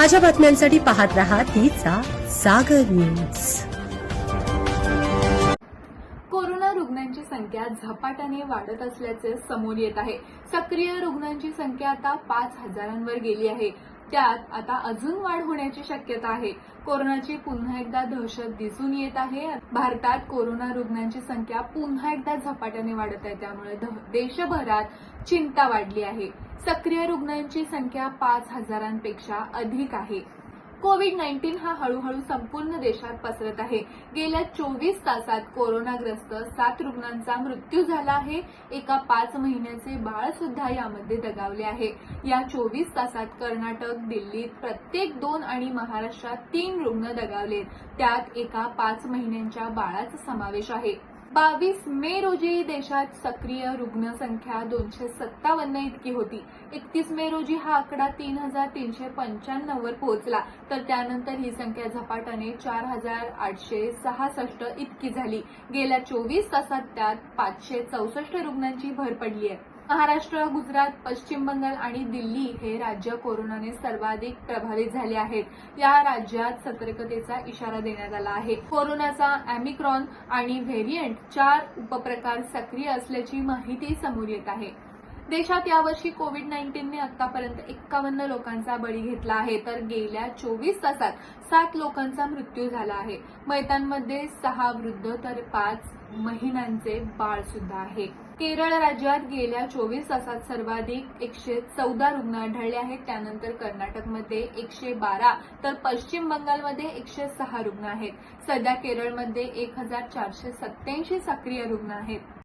ताज्या बातम्यांसाठी पाहत रहा तिचा सागर न्यूज. कोरोना रुग्णांची संख्या झपाट्याने वाढत असल्याचे समोर येत आहे. सक्रिय रुग्णांची संख्या आता पाच हजारांवर गेली आहे. त्यात आता अजून वाढ होण्याची शक्यता आहे. कोरोनाची पुन्हा एकदा दहशत दिसून येत आहे. भारतात कोरोना रुग्णांची संख्या पुन्हा एकदा झपाट्याने वाढत आहे. त्यामुळे देशभरात चिंता वाढली आहे. सक्रिय रुग्णांची संख्या पाच हजारांपेक्षा अधिक आहे. कोविड नाईन्टीन हा हळूहळू संपूर्ण देशात पसरत आहे. गेल्या चोवीस तासात कोरोनाग्रस्त सात रुग्णांचा मृत्यू झाला आहे. एका पाच महिन्याचे बाळ सुद्धा यामध्ये दगावले आहे. या चोवीस तासात कर्नाटक दिल्लीत प्रत्येक दोन आणि महाराष्ट्रात तीन रुग्ण दगावलेत. त्यात एका पाच महिन्यांच्या बाळाचा समावेश आहे. बावीस मे रोजी देशात सक्रिय रुग्णसंख्या दोनशे सत्तावन्न इतकी होती. एकतीस मे रोजी हा आकडा तीन हजार तीनशे पंच्याण्णववर पोहोचला. तर त्यानंतर ही संख्या झपाट्याने चार हजार आठशे सहासष्ट इतकी झाली. गेल्या चोवीस तासात त्यात पाचशे चौसष्ट रुग्णांची भर पडली आहे. महाराष्ट्र गुजरात पश्चिम बंगाल आणि दिल्ली हे राज्य कोरोनाने सर्वाधिक प्रभावित झाले आहेत. या राज्यात सतर्कतेचा इशारा देण्यात आला आहे. कोरोनाचा अॅमिक्रॉन आणि व्हेरियंट चार उपप्रकार सक्रिय असल्याची माहिती समोर येत आहे. देशात यावर्षी कोविड नाईन्टीनने आतापर्यंत एक्कावन्न लोकांचा बळी घेतला आहे. तर गेल्या चोवीस तासात सात लोकांचा मृत्यू झाला आहे. मैतांमध्ये सहा वृद्ध तर पाच महिन्यांचे बाळ सुद्धा आहे. केरळ राज्यात गेल्या चोवीस तासात सर्वाधिक एकशे चौदा रुग्ण आढळले आहेत. त्यानंतर कर्नाटकमध्ये एकशे बारा तर पश्चिम बंगालमध्ये एकशे सहा रुग्ण आहेत. सध्या केरळमध्ये एक हजार चारशे सत्याऐंशी सक्रिय रुग्ण आहेत.